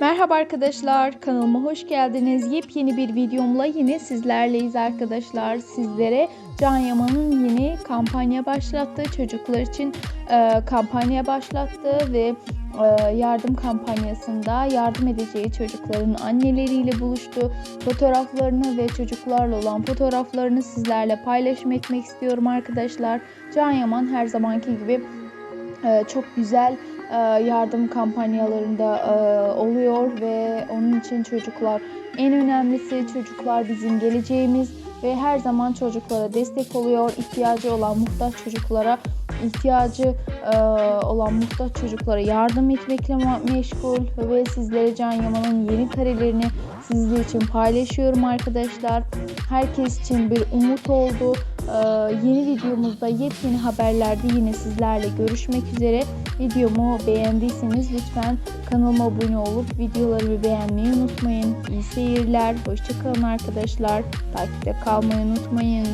Merhaba arkadaşlar, kanalıma hoş geldiniz. Yepyeni bir videomla yine sizlerleyiz arkadaşlar. Sizlere Can Yaman'ın yeni kampanya başlattı. Çocuklar için e, kampanya başlattı ve e, yardım kampanyasında yardım edeceği çocukların anneleriyle buluştu. Fotoğraflarını ve çocuklarla olan fotoğraflarını sizlerle paylaşım etmek istiyorum arkadaşlar. Can Yaman her zamanki gibi e, çok güzel e, yardım kampanyalarında e, oluyor için çocuklar en önemlisi çocuklar bizim geleceğimiz ve her zaman çocuklara destek oluyor. İhtiyacı olan muhtaç çocuklara ihtiyacı e, olan muhtaç çocuklara yardım etmekle meşgul ve sizlere Can Yaman'ın yeni karelerini sizler için paylaşıyorum arkadaşlar. Herkes için bir umut oldu. Ee, yeni videomuzda yepyeni haberlerde yine sizlerle görüşmek üzere. Videomu beğendiyseniz lütfen kanalıma abone olup videolarımı beğenmeyi unutmayın. İyi seyirler, hoşçakalın arkadaşlar. Takipte kalmayı unutmayın.